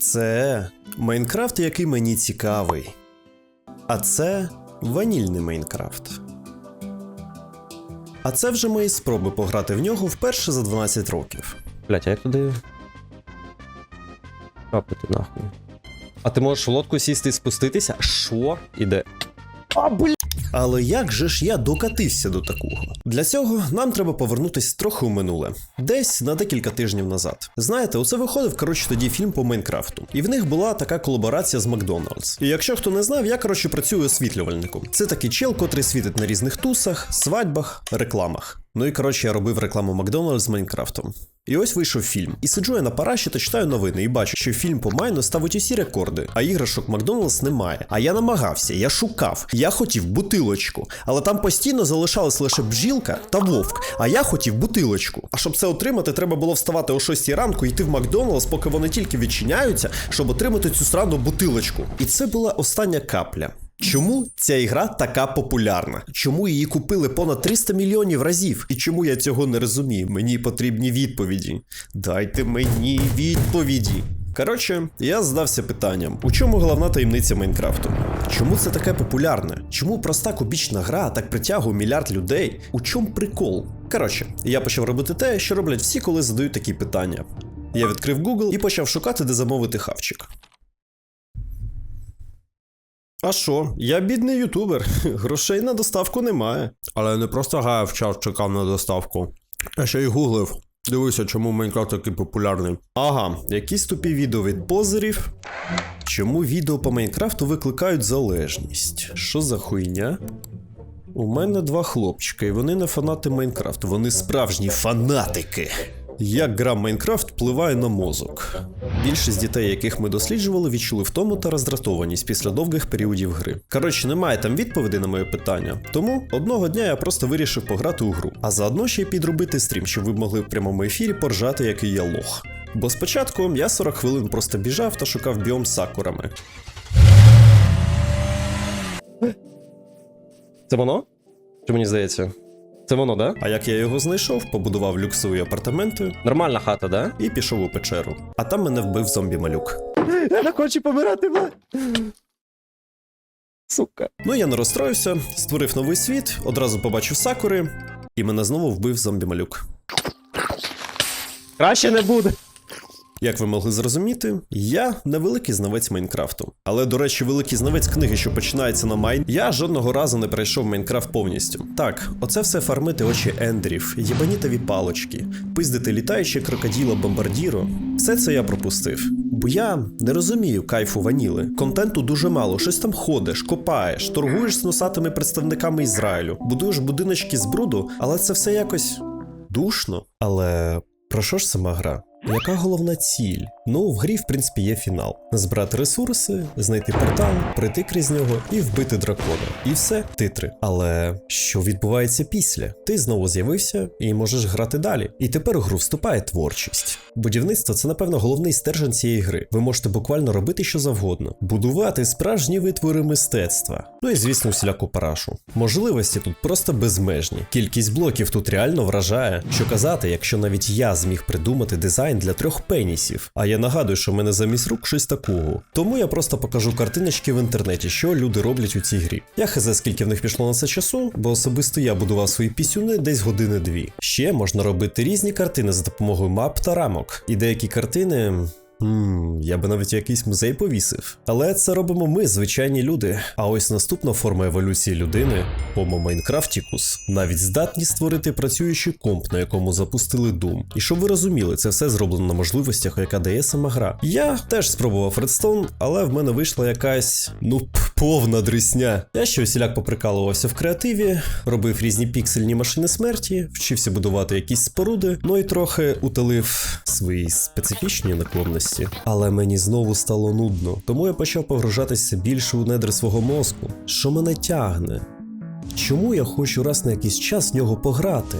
Це Майнкрафт, який мені цікавий. А це ванільний Майнкрафт. А це вже мої спроби пограти в нього вперше за 12 років. Блять, а як туди. Капати нахуй. А ти можеш в лодку сісти і спуститися? Що? Іде. А, блядь. Але як же ж я докатився до такого? Для цього нам треба повернутись трохи у минуле, десь на декілька тижнів назад. Знаєте, оце виходив коротше тоді фільм по Майнкрафту, і в них була така колаборація з Макдоналдс. І якщо хто не знав, я коротше працюю освітлювальником. Це такий чел, котрий світить на різних тусах, свадьбах, рекламах. Ну і коротше, я робив рекламу Макдоналдс з Майнкрафтом. І ось вийшов фільм. І сиджу я на параші та читаю новини і бачу, що фільм по Майну ставить усі рекорди, а іграшок Макдоналдс немає. А я намагався, я шукав, я хотів бутилочку, але там постійно залишалась лише бджілка та вовк. А я хотів бутилочку. А щоб це отримати, треба було вставати о 6 ранку, йти в Макдоналдс, поки вони тільки відчиняються, щоб отримати цю срану бутилочку. І це була остання капля. Чому ця ігра така популярна? Чому її купили понад 300 мільйонів разів? І чому я цього не розумію? Мені потрібні відповіді. Дайте мені відповіді. Коротше, я задався питанням: у чому головна таємниця Майнкрафту? Чому це таке популярне? Чому проста кубічна гра так притягує мільярд людей? У чому прикол? Коротше, я почав робити те, що роблять всі, коли задають такі питання. Я відкрив Google і почав шукати, де замовити хавчик. А що, я бідний ютубер, грошей на доставку немає. Але не просто гаяв час чекав на доставку. Я ще й гуглив. Дивися, чому Майнкрафт такий популярний. Ага, якісь тупі відео від позерів. Чому відео по Майнкрафту викликають залежність? Що за хуйня? У мене два хлопчика, і вони не фанати Майнкрафту, вони справжні фанатики. Як гра Майнкрафт впливає на мозок? Більшість дітей, яких ми досліджували, відчули втому та роздратованість після довгих періодів гри. Коротше, немає там відповіді на моє питання. Тому одного дня я просто вирішив пограти у гру, а заодно ще й підробити стрім, щоб ви могли в прямому ефірі поржати, який я лох. Бо спочатку я 40 хвилин просто біжав та шукав біом з сакурами. Це воно? Чи мені здається? Це воно, да? А як я його знайшов, побудував люксові апартаменти Нормальна хата, да? і пішов у печеру. А там мене вбив зомбі-малюк. Я не хочу помирати, бля. Сука. Ну я не розстроївся, створив новий світ, одразу побачив сакури, і мене знову вбив зомбі-малюк. Краще не буде. Як ви могли зрозуміти, я не великий знавець Майнкрафту. Але, до речі, великий знавець книги, що починається на Майн, я жодного разу не пройшов Майнкрафт повністю. Так, оце все фармити очі ендерів, єбанітові палочки, пиздити літаючі крокоділо бомбардіро. Все це я пропустив. Бо я не розумію кайфу ваніли. Контенту дуже мало, щось там ходиш, копаєш, торгуєш з носатими представниками Ізраїлю, будуєш будиночки з бруду, але це все якось душно. Але про що ж сама гра? Яка головна ціль? Ну, в грі, в принципі, є фінал: збирати ресурси, знайти портал, пройти крізь нього і вбити дракона. І все, титри. Але що відбувається після? Ти знову з'явився і можеш грати далі. І тепер у гру вступає творчість. Будівництво це, напевно, головний стержень цієї гри. Ви можете буквально робити що завгодно, будувати справжні витвори мистецтва. Ну і звісно, всіляку парашу. Можливості тут просто безмежні. Кількість блоків тут реально вражає. Що казати, якщо навіть я зміг придумати дизайн для трьох пенісів. А я нагадую, що в мене замість рук щось такого. Тому я просто покажу картиночки в інтернеті, що люди роблять у цій грі. Я хз, скільки в них пішло на це часу, бо особисто я будував свої пісюни десь години дві. Ще можна робити різні картини за допомогою мап та рамок. І деякі картини. Хм, я би навіть якийсь музей повісив. Але це робимо ми, звичайні люди. А ось наступна форма еволюції людини Homo Minecrafticus, навіть здатні створити працюючий комп, на якому запустили Doom. І щоб ви розуміли, це все зроблено на можливостях, яка дає сама гра. Я теж спробував Redstone, але в мене вийшла якась ну повна дрісня. Я ще усіляк поприкалувався в креативі, робив різні піксельні машини смерті, вчився будувати якісь споруди, ну і трохи утилив свої специфічні наклонності. Але мені знову стало нудно, тому я почав погружатися більше у недри свого мозку. Що мене тягне? Чому я хочу раз на якийсь час в нього пограти?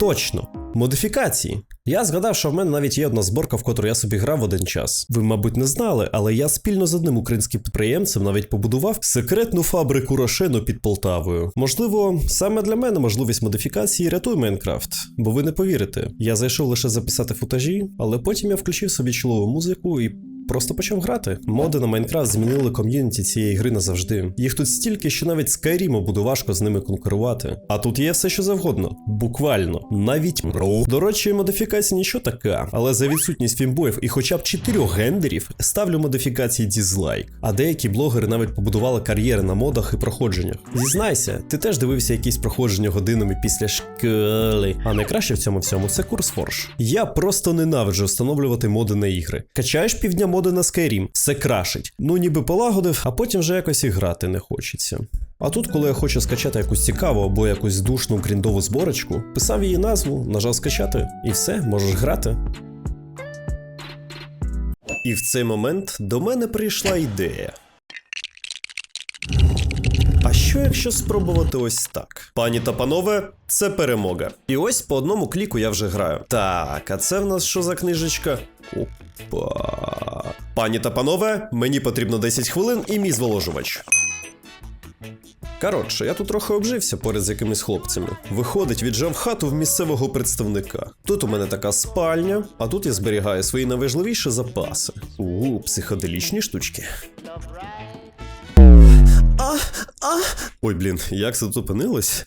Точно, модифікації. Я згадав, що в мене навіть є одна зборка, в котру я собі грав в один час. Ви, мабуть, не знали, але я спільно з одним українським підприємцем навіть побудував секретну фабрику Рошену під Полтавою. Можливо, саме для мене можливість модифікації рятує Майнкрафт, бо ви не повірите. Я зайшов лише записати футажі, але потім я включив собі чолову музику і просто почав грати. Моди на Майнкрафт змінили ком'юніті цієї гри назавжди. Їх тут стільки, що навіть Скайріму буде важко з ними конкурувати. А тут є все, що завгодно. Буквально, навіть мру. До речі, модифікація нічого така, але за відсутність фімбоїв і хоча б чотирьох гендерів ставлю модифікації дізлайк. А деякі блогери навіть побудували кар'єри на модах і проходженнях. Зізнайся, ти теж дивився якісь проходження годинами після школи. А найкраще в цьому всьому це курс Форж. Я просто ненавиджу встановлювати моди на ігри. Качаєш півдня моди на Skyrim, все крашить. Ну ніби полагодив, а потім вже якось і грати не хочеться. А тут, коли я хочу скачати якусь цікаву або якусь душну гріндову зборочку, писав її назву, нажав скачати, і все, можеш грати. І в цей момент до мене прийшла ідея. А що якщо спробувати ось так? Пані та панове, це перемога. І ось по одному кліку я вже граю. Так, а це в нас що за книжечка? Опа. Пані та панове, мені потрібно 10 хвилин і мій зволожувач. Коротше, я тут трохи обжився поряд з якимись хлопцями. Виходить, віджав хату в місцевого представника. Тут у мене така спальня, а тут я зберігаю свої найважливіші запаси. У, психоделічні штучки. А, а. Ой, блін, як це тут опинилось?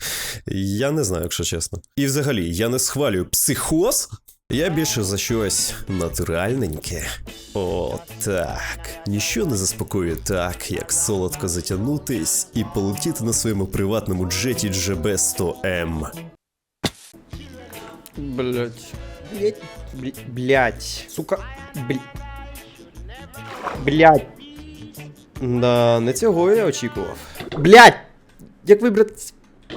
Я не знаю, якщо чесно. І взагалі, я не схвалюю психоз. Я більше за щось натуральненьке. О, так. Ніщо не заспокоює так, як солодко затягнутись і полетіти на своєму приватному джеті GB100M. Блять. Блять. Блять. Сука. Блять. Блять. Да, не цього я очікував. Блять! Як вибрати.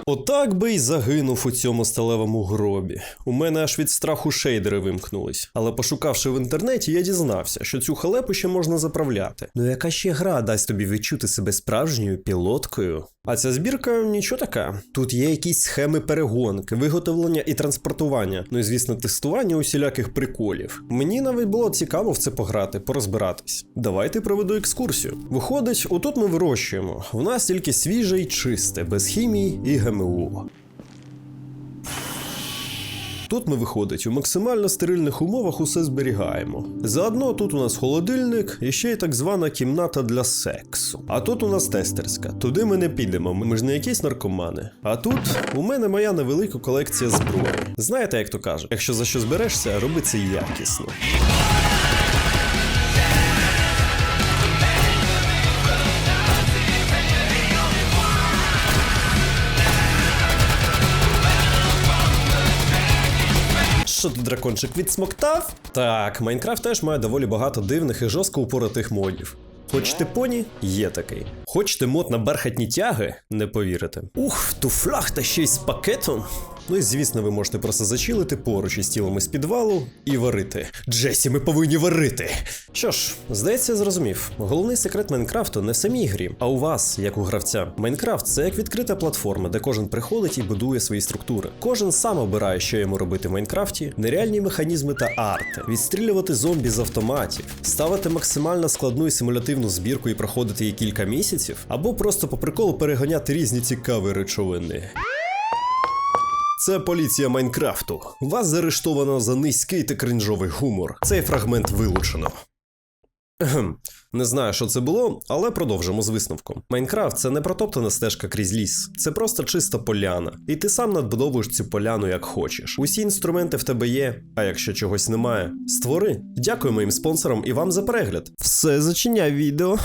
Отак би й загинув у цьому сталевому гробі. У мене аж від страху шейдери вимкнулись. Але пошукавши в інтернеті, я дізнався, що цю халепу ще можна заправляти. Ну яка ще гра дасть тобі відчути себе справжньою пілоткою? А ця збірка нічого така. Тут є якісь схеми перегонки, виготовлення і транспортування, ну і звісно, тестування усіляких приколів. Мені навіть було цікаво в це пограти, порозбиратись. Давайте проведу екскурсію. Виходить, отут ми вирощуємо. В нас тільки свіже й чисте, без хімії і ГМО. Тут ми виходить, у максимально стерильних умовах усе зберігаємо. Заодно тут у нас холодильник і ще й так звана кімната для сексу. А тут у нас тестерська. Туди ми не підемо, ми ж не якісь наркомани. А тут у мене моя невелика колекція зброї. Знаєте, як то кажуть, якщо за що зберешся, роби це якісно. Що тут дракончик відсмоктав? Так, Майнкрафт теж має доволі багато дивних і жорстко упоротих модів. Хочете поні? Є такий. Хочете мод на бархатні тяги? Не повірите. Ух, туфлях та ще й з пакетом. Ну і звісно, ви можете просто зачилити поруч із тілом із підвалу і варити. Джесі, ми повинні варити. Що ж, здається, зрозумів. Головний секрет Майнкрафту не в самій грі, а у вас, як у гравця. Майнкрафт це як відкрита платформа, де кожен приходить і будує свої структури. Кожен сам обирає, що йому робити в Майнкрафті, нереальні механізми та арти, відстрілювати зомбі з автоматів, ставити максимально складну і симулятивну збірку і проходити її кілька місяців, або просто по приколу переганяти різні цікаві речовини. Це поліція Майнкрафту. Вас заарештовано за низький та кринжовий гумор. Цей фрагмент вилучено. Не знаю, що це було, але продовжимо з висновком. Майнкрафт це не протоптана стежка крізь ліс, це просто чиста поляна. І ти сам надбудовуєш цю поляну як хочеш. Усі інструменти в тебе є, а якщо чогось немає, створи. Дякую моїм спонсорам і вам за перегляд. Все зачиняй відео.